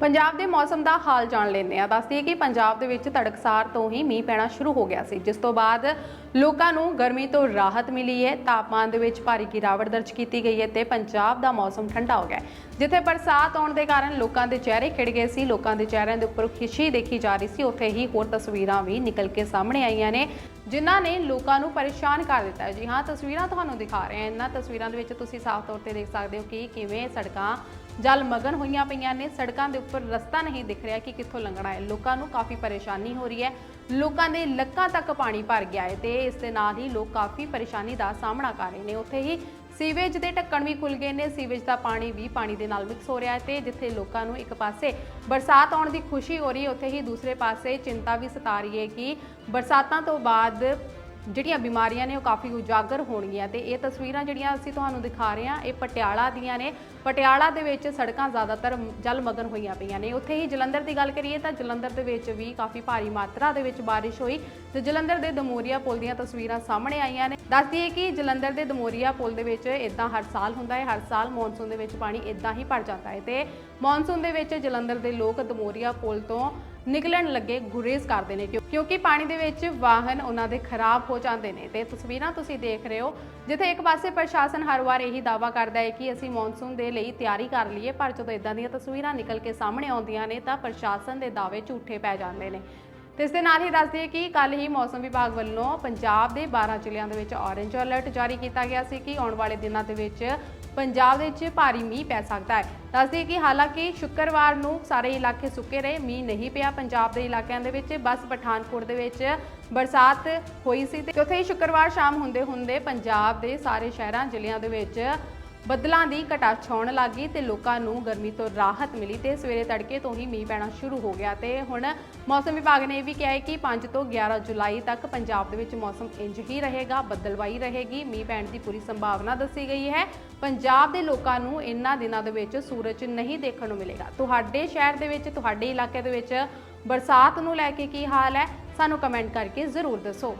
ਪੰਜਾਬ ਦੇ ਮੌਸਮ ਦਾ ਹਾਲ ਜਾਣ ਲੈਂਦੇ ਆ ਦੱਸਦੀ ਕਿ ਪੰਜਾਬ ਦੇ ਵਿੱਚ ਤੜਕਸਾਰ ਤੋਂ ਹੀ ਮੀਂਹ ਪੈਣਾ ਸ਼ੁਰੂ ਹੋ ਗਿਆ ਸੀ, ਜਿਸ ਤੋਂ ਬਾਅਦ ਲੋਕਾਂ ਨੂੰ ਗਰਮੀ ਤੋਂ ਰਾਹਤ ਮਿਲੀ ਹੈ। ਤਾਪਮਾਨ ਦੇ ਵਿੱਚ ਭਾਰੀ ਗਿਰਾਵਟ ਦਰਜ ਕੀਤੀ ਗਈ ਹੈ ਤੇ ਪੰਜਾਬ ਦਾ ਮੌਸਮ ਠੰਡਾ ਹੋ ਗਿਆ ਜਿੱਥੇ ਬਰਸਾਤ ਆਉਣ ਦੇ ਕਾਰਨ ਲੋਕਾਂ ਦੇ ਚਿਹਰੇ ਖਿੜ ਗਏ ਸੀ, ਲੋਕਾਂ ਦੇ ਚਿਹਰਿਆਂ ਦੇ ਉੱਪਰ ਖੁਸ਼ੀ ਦੇਖੀ ਜਾ ਰਹੀ ਸੀ। ਉੱਥੇ ਹੀ ਹੋਰ ਤਸਵੀਰਾਂ ਵੀ ਨਿਕਲ ਕੇ ਸਾਹਮਣੇ ਆਈਆਂ ਨੇ, ਜਿਨ੍ਹਾਂ ਨੇ ਲੋਕਾਂ ਨੂੰ ਪਰੇਸ਼ਾਨ ਕਰ ਦਿੱਤਾ ਹੈ। ਜੀ ਹਾਂ, ਤਸਵੀਰਾਂ ਤੁਹਾਨੂੰ ਦਿਖਾ ਰਹੇ ਹਾਂ। ਇਹਨਾਂ ਤਸਵੀਰਾਂ ਦੇ ਵਿੱਚ ਤੁਸੀਂ ਸਾਫ਼ ਤੌਰ ਤੇ ਦੇਖ ਸਕਦੇ ਹੋ ਕਿ ਕਿਵੇਂ ਸੜਕਾਂ ਜਲ ਮਗਨ ਹੋਈਆਂ ਪਈਆਂ ਨੇ। ਸੜਕਾਂ ਦੇ ਉੱਪਰ ਰਸਤਾ ਨਹੀਂ ਦਿਖ ਰਿਹਾ ਕਿ ਕਿੱਥੋਂ ਲੰਘਣਾ ਹੈ। ਲੋਕਾਂ ਨੂੰ ਕਾਫੀ ਪਰੇਸ਼ਾਨੀ ਹੋ ਰਹੀ ਹੈ। ਲੋਕਾਂ ਦੇ ਲੱਕਾਂ ਤੱਕ ਪਾਣੀ ਭਰ ਗਿਆ ਹੈ ਤੇ ਇਸ ਦੇ ਨਾਲ ਹੀ ਲੋਕ ਕਾਫੀ ਪਰੇਸ਼ਾਨੀ ਦਾ ਸਾਹਮਣਾ ਕਰ ਰਹੇ ਨੇ। ਉੱਥੇ ਹੀ ਸੀਵੇਜ ਦੇ ਢੱਕਣ ਵੀ ਖੁੱਲ ਗਏ ਨੇ। ਸੀਵੇਜ ਦਾ ਪਾਣੀ ਵੀ ਪਾਣੀ ਦੇ ਨਾਲ ਮਿਕਸ ਹੋ ਰਿਹਾ ਹੈ ਤੇ ਜਿੱਥੇ ਲੋਕਾਂ ਨੂੰ ਇੱਕ ਪਾਸੇ ਬਰਸਾਤ ਆਉਣ ਦੀ ਖੁਸ਼ੀ ਹੋ ਰਹੀ ਹੈ, ਉੱਥੇ ਹੀ ਦੂਸਰੇ ਪਾਸੇ ਚਿੰਤਾ ਵੀ ਸਤਾ ਰਹੀ ਹੈ ਕਿ ਬਰਸਾਤਾਂ ਤੋਂ ਬਾਅਦ ਜਿਹੜੀਆਂ ਬਿਮਾਰੀਆਂ ਨੇ ਉਹ ਕਾਫੀ ਉਜਾਗਰ ਹੋਣਗੀਆਂ ਤੇ ਇਹ ਤਸਵੀਰਾਂ ਜਿਹੜੀਆਂ ਅਸੀਂ ਤੁਹਾਨੂੰ ਦਿਖਾ ਰਹੇ ਹਾਂ, ਇਹ ਪਟਿਆਲਾ ਦੀਆਂ ਨੇ। ਪਟਿਆਲਾ ਦੇ ਵਿੱਚ ਸੜਕਾਂ ਜ਼ਿਆਦਾਤਰ ਜਲਮਗਨ ਹੋਈਆਂ ਪਈਆਂ ਨੇ। ਉੱਥੇ ਹੀ ਜਲੰਧਰ ਦੀ ਗੱਲ ਕਰੀਏ ਤਾਂ ਜਲੰਧਰ ਦੇ ਵਿੱਚ ਵੀ ਕਾਫੀ ਭਾਰੀ ਮਾਤਰਾ ਦੇ ਵਿੱਚ ਬਾਰਿਸ਼ ਹੋਈ ਤੇ ਜਲੰਧਰ ਦੇ ਦਮੋਰੀਆ ਪੁਲ ਦੀਆਂ ਤਸਵੀਰਾਂ ਸਾਹਮਣੇ ਆਈਆਂ ਨੇ। ਦੱਸਦੀ ਹੈ ਕਿ ਜਲੰਧਰ ਦੇ ਦਮੋਰੀਆ ਪੁਲ ਦੇ ਵਿੱਚ ਇਦਾਂ ਹਰ ਸਾਲ ਹੁੰਦਾ ਹੈ, ਹਰ ਸਾਲ ਮੌਨਸੂਨ ਦੇ ਵਿੱਚ ਪਾਣੀ ਇਦਾਂ ਹੀ ਭਰ ਜਾਂਦਾ ਹੈ ਤੇ ਮੌਨਸੂਨ ਦੇ ਵਿੱਚ ਜਲੰਧਰ ਦੇ ਲੋਕ ਦਮੋਰੀਆ ਪੁਲ ਤੋਂ ਨਿਕਲਣ ਲੱਗੇ ਗੁਰੇਜ਼ ਕਰਦੇ ਨੇ ਕਿਉਂ- ਕਿਉਂਕਿ ਪਾਣੀ ਦੇ ਵਿੱਚ ਵਾਹਨ ਉਹਨਾਂ ਦੇ ਖਰਾਬ ਹੋ ਜਾਂਦੇ ਨੇ ਤੇ ਤਸਵੀਰਾਂ ਤੁਸੀਂ ਦੇਖ ਰਹੇ ਹੋ, ਜਿੱਥੇ ਇੱਕ ਪਾਸੇ ਪ੍ਰਸ਼ਾਸਨ ਹਰ ਵਾਰ ਇਹੀ ਦਾਵਾ ਕਰਦਾ ਹੈ ਕਿ ਅਸੀਂ ਮੌਨਸੂਨ ਦੇ ਲਈ ਤਿਆਰੀ ਕਰ ਲਈਏ, ਪਰ ਜਦੋਂ ਇਦਾਂ ਦੀਆਂ ਤਸਵੀਰਾਂ ਨਿਕਲ ਕੇ ਸਾਹਮਣੇ ਆਉਂਦੀਆਂ ਨੇ ਤਾਂ ਪ੍ਰਸ਼ਾਸਨ ਦੇ ਦਾਅਵੇ ਝੂਠੇ ਪੈ ਜਾਂਦੇ ਨੇ। ਤੇ ਇਸ ਦੇ ਨਾਲ ਹੀ ਦੱਸ ਦਈਏ ਕਿ ਕੱਲ ਹੀ ਮੌਸਮ ਵਿਭਾਗ ਵੱਲੋਂ ਪੰਜਾਬ ਦੇ 12 ਜ਼ਿਲ੍ਹਿਆਂ ਦੇ ਵਿੱਚ ਔਰੇਂਜ ਅਲਰਟ ਜਾਰੀ ਕੀਤਾ ਗਿਆ ਸੀ ਕਿ ਆਉਣ ਵਾਲੇ ਦਿਨਾਂ ਦੇ ਵਿੱਚ ਪੰਜਾਬ ਦੇ ਵਿੱਚ ਭਾਰੀ ਮੀਂਹ ਪੈ ਸਕਦਾ ਹੈ। ਦੱਸ ਕਿ ਹਾਲਾਂਕਿ ਸ਼ੁੱਕਰਵਾਰ ਨੂੰ ਸਾਰੇ ਇਲਾਕੇ ਸੁੱਕੇ ਰਹੇ, ਮੀਂਹ ਨਹੀਂ ਪਿਆ। ਪੰਜਾਬ ਦੇ ਇਲਾਕਿਆਂ ਦੇ ਵਿੱਚ ਬਸ ਪਠਾਨਕੋਟ ਦੇ ਵਿੱਚ ਬਰਸਾਤ ਹੋਈ ਸੀ ਤੇ ਉੱਥੇ ਹੀ ਸ਼ੁੱਕਰਵਾਰ ਸ਼ਾਮ ਹੁੰਦੇ ਹੁੰਦੇ ਪੰਜਾਬ ਦੇ ਸਾਰੇ ਸ਼ਹਿਰਾਂ, ਜ਼ਿਲ੍ਹਿਆਂ ਦੇ ਵਿੱਚ ਬੱਦਲਾਂ ਦੀ ਘਟਾ ਛਾਉਣ ਲੱਗੀ ਤੇ ਲੋਕਾਂ ਨੂੰ ਗਰਮੀ ਤੋਂ ਰਾਹਤ ਮਿਲੀ ਤੇ ਸਵੇਰੇ ਤੜਕੇ ਤੋਂ ਹੀ ਮੀਂਹ ਪੈਣਾ ਸ਼ੁਰੂ ਹੋ ਗਿਆ ਤੇ ਹੁਣ ਮੌਸਮ ਵਿਭਾਗ ਨੇ ਇਹ ਵੀ ਕਿਹਾ ਹੈ ਕਿ 5 ਤੋਂ 11 ਜੁਲਾਈ ਤੱਕ ਪੰਜਾਬ ਦੇ ਵਿੱਚ ਮੌਸਮ ਇੰਜ ਹੀ ਰਹੇਗਾ ਬੱਦਲਵਾਈ ਰਹੇਗੀ, ਮੀਂਹ ਪੈਣ ਦੀ ਪੂਰੀ ਸੰਭਾਵਨਾ ਦੱਸੀ ਗਈ ਹੈ। ਪੰਜਾਬ ਦੇ ਲੋਕਾਂ ਨੂੰ ਇਨ੍ਹਾਂ ਦਿਨਾਂ ਦੇ ਵਿੱਚ ਸੂਰਜ ਨਹੀਂ ਦੇਖਣ ਨੂੰ ਮਿਲੇਗਾ। ਤੁਹਾਡੇ ਸ਼ਹਿਰ ਦੇ ਵਿੱਚ, ਤੁਹਾਡੇ ਇਲਾਕੇ ਦੇ ਵਿੱਚ ਬਰਸਾਤ ਨੂੰ ਲੈ ਕੇ ਕੀ ਹਾਲ ਹੈ? ਸਾਨੂੰ ਕਮੈਂਟ ਕਰਕੇ ਜ਼ਰੂਰ ਦੱਸੋ।